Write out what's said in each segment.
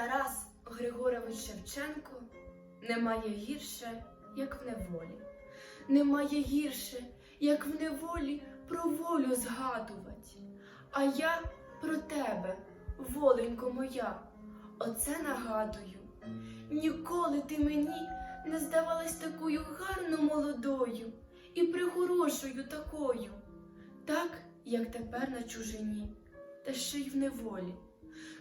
Тарас Григорович Шевченко немає гірше, як в неволі. Немає гірше, як в неволі про волю згадувати. А я про тебе, воленько моя, оце нагадую. Ніколи ти мені не здавалась такою гарно молодою і прихорошою такою, так, як тепер на чужині, та ще й в неволі.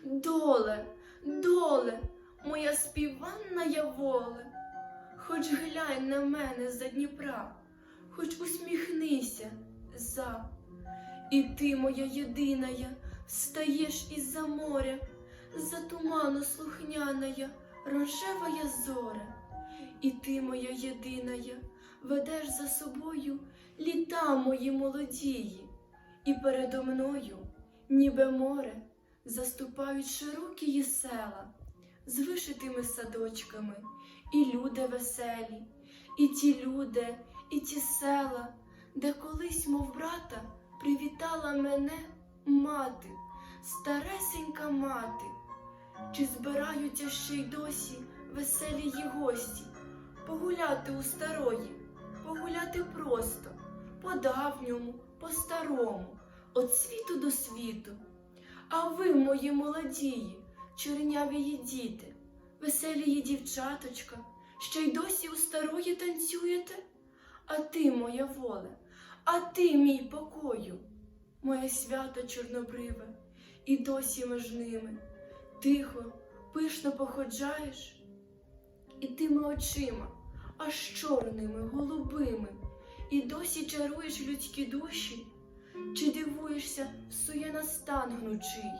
Доле, доле, моя співанна я воле, хоч глянь на мене за Дніпра, хоч усміхнися за. І ти, моя єдиная, встаєш із-за моря, за туману слухняная, рожевая зоря. І ти, моя єдиная, ведеш за собою літа мої молодії, і передо мною, ніби море, заступають широкі села з вишитими садочками, і люди веселі, і ті люди, і ті села, де колись, мов брата, привітала мене мати, старесенька мати. Чи збираються ще й досі веселі її гості, погуляти у старої, погуляти просто, по-давньому, по-старому, от світу до світу. А ви, мої молодії, чорнявії діти, веселії дівчаточка, ще й досі у старої танцюєте? А ти, моя воля, а ти, мій покою, моє свято чорнобриве, і досі між ними тихо, пишно походжаєш, і тими очима, аж чорними, голубими, і досі чаруєш людські душі, чи дивуєшся в сує настан гнучий?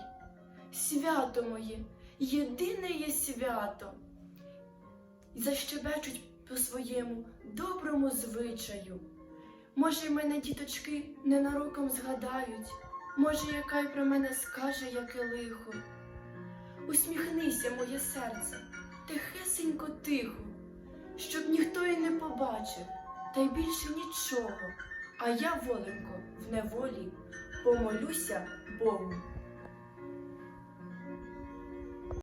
Свято моє, єдине є свято, І защебечуть по своєму доброму звичаю. Може, мене діточки ненароком згадають, може, яка й про мене скаже, яке лихо. Усміхнися, моє серце, тихесенько тихо, щоб ніхто й не побачив, та й більше нічого. А я, воленько, в неволі, помолюся Богу.